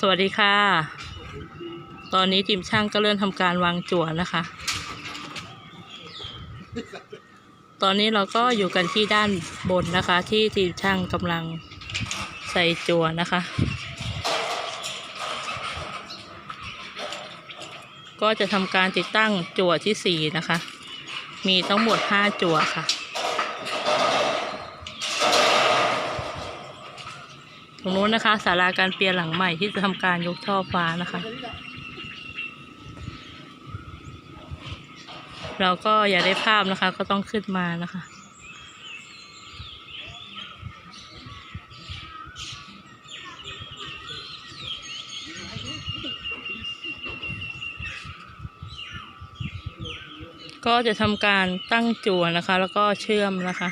สวัสดีค่ะ ตอนนี้ทีมช่างก็เริ่มทำการวางจั่วนะคะ ตอนนี้เราก็อยู่กันที่ด้านบนนะคะ ที่ทีมช่างกำลังใส่จั่วนะคะ ก็จะทำการติดตั้งจั่วที่สี่นะคะ มีทั้งหมดห้าจั่วค่ะ รงนู้นนะคะศาลาการเปลี่ยนหลังใหม่ที่จะทำการยกท่อฟ้านะคะ เราก็อยากได้ภาพนะคะ ก็ต้องขึ้นมานะคะก็จะทำการตั้งจั่วนะคะ แล้วก็เชื่อมนะคะ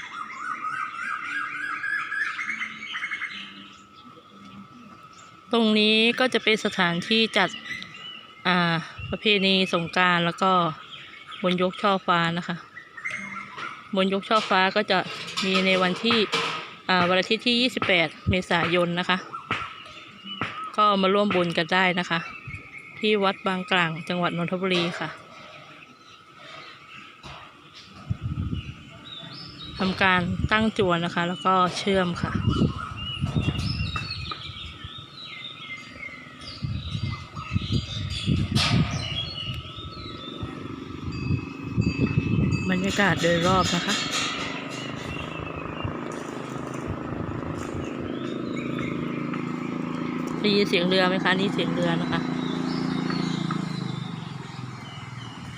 ตรงนี้ก็จะเป็นสถานที่จัดอ่าประเพณีสงการแล้วก็บนยกช่อฟ้านะคะ บนยกช่อฟ้าก็จะมีในวันที่อ่าวันอาทิตย์ที่ 28 เมษายนนะคะ ก็มาร่วมบุญกันได้นะคะ ที่วัดบางกลางจังหวัดนนทบุรีค่ะทำการตั้งจวนนะคะ แล้วก็เชื่อมค่ะ บรรยากาศโดยรอบนะคะได้ยินเสียงเรือไหมคะนี่เสียงเรือนะคะ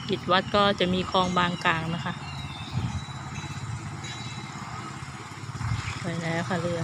กิดวัดก็จะมีคลองบางกลางนะคะไปแล้วค่ะเรือ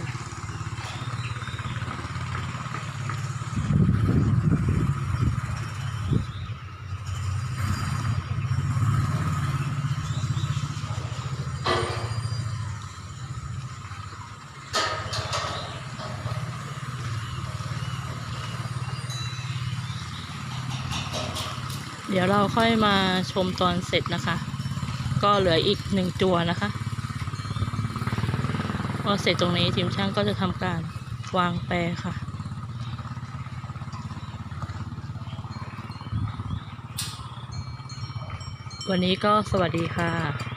เดี๋ยวเราค่อยมาชมตอนเสร็จนะคะ ก็เหลืออีกหนึ่งจัวนะคะ พอเสร็จตรงนี้ทีมช่างก็จะทำการวางแปรค่ะวันนี้ก็สวัสดีค่ะ